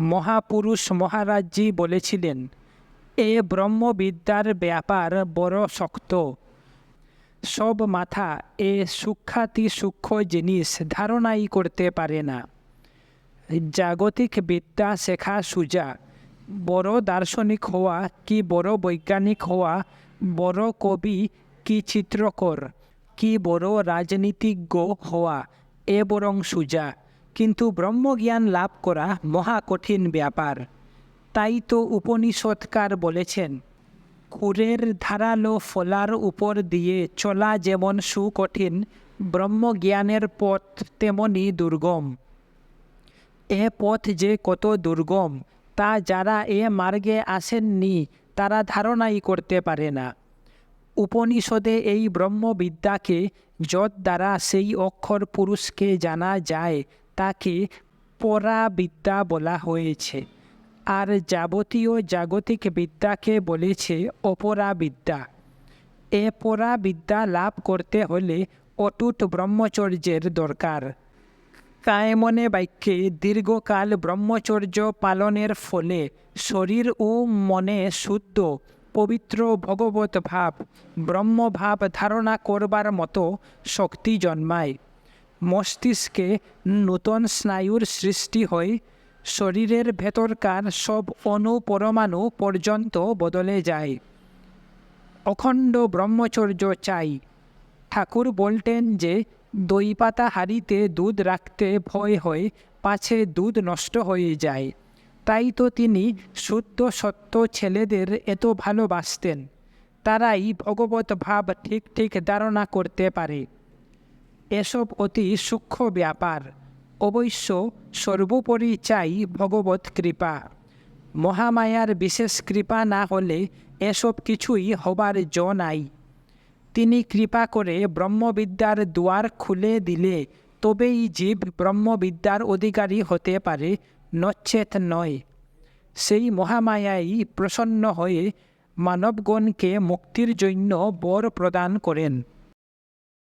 মহাপুরুষ মহারাজজি বলেছিলেন, এ ব্রহ্মবিদ্যার ব্যাপার বড় শক্ত। সব মাথা এ সূক্ষাতি সূক্ষ্ম জিনিস ধারণাই করতে পারে না। জাগতিক বিদ্যা শেখা সুজা। বড় দার্শনিক হওয়া কি বড় বৈজ্ঞানিক হওয়া? বড় কবি কি চিত্রকর? কি বড় রাজনীতিজ্ঞ হওয়া? এ বরং সুজা। কিন্তু ব্রহ্মজ্ঞান লাভ করা মহা কঠিন ব্যাপার। তাই তো উপনিষৎকার বলেছেন, খুরের ধারালো ফলার উপর দিয়ে চলা যেমন সুকঠিন, ব্রহ্মজ্ঞানের পথ তেমনি দুর্গম। এ পথ যে কত দুর্গম, তা যারা এ মার্গে আসেননি, তারা ধারণাই করতে পারে না। উপনিষদে এই ব্রহ্মবিদ্যাকে যত দ্বারা সেই অক্ষর পুরুষকে জানা যায় তাকে পরাবিদ্যা বলা হয়েছে। আর যাবতীয় জাগতিক বিদ্যাকে বলেছে অপরাবিদ্যা। এ পরাবিদ্যা লাভ করতে হলে অটুট ব্রহ্মচর্যের দরকার। কায়মনে বাক্যে দীর্ঘকাল ব্রহ্মচর্য পালনের ফলে শরীর ও মনে শুদ্ধ, পবিত্র ভগবত ভাব, ব্রহ্মভাব ধারণা করবার মতো শক্তি জন্মায়। মস্তিষ্কে নূতন স্নায়ুর সৃষ্টি হয় শরীরের ভেতরকার সব অণু পরমাণু পর্যন্ত বদলে যায়। অখণ্ড ব্রহ্মচর্য চাই ঠাকুর বলতেন যে দই পাতা দুধ রাখতে ভয় হয় পাছে দুধ নষ্ট হয়ে যায়। তাই তো তিনি শুদ্ধ সত্য ছেলেদের এত ভালোবাসতেন তারাই ভগবত ভাব ঠিক ঠিক ধারণা করতে পারে। এসব অতি সূক্ষ্ম ব্যাপার। অবশ্য সর্বোপরি চাই ভগবত কৃপা। মহামায়ার বিশেষ কৃপা না হলে এসব কিছুই হবার জ নাই। তিনি কৃপা করে ব্রহ্মবিদ্যার দুয়ার খুলে দিলে তবেই জীব ব্রহ্মবিদ্যার অধিকারী হতে পারে নচ্ছেত নয়। সেই মহামায়াই প্রসন্ন হয়ে মানবগণকে মুক্তির জন্য বর প্রদান করেন।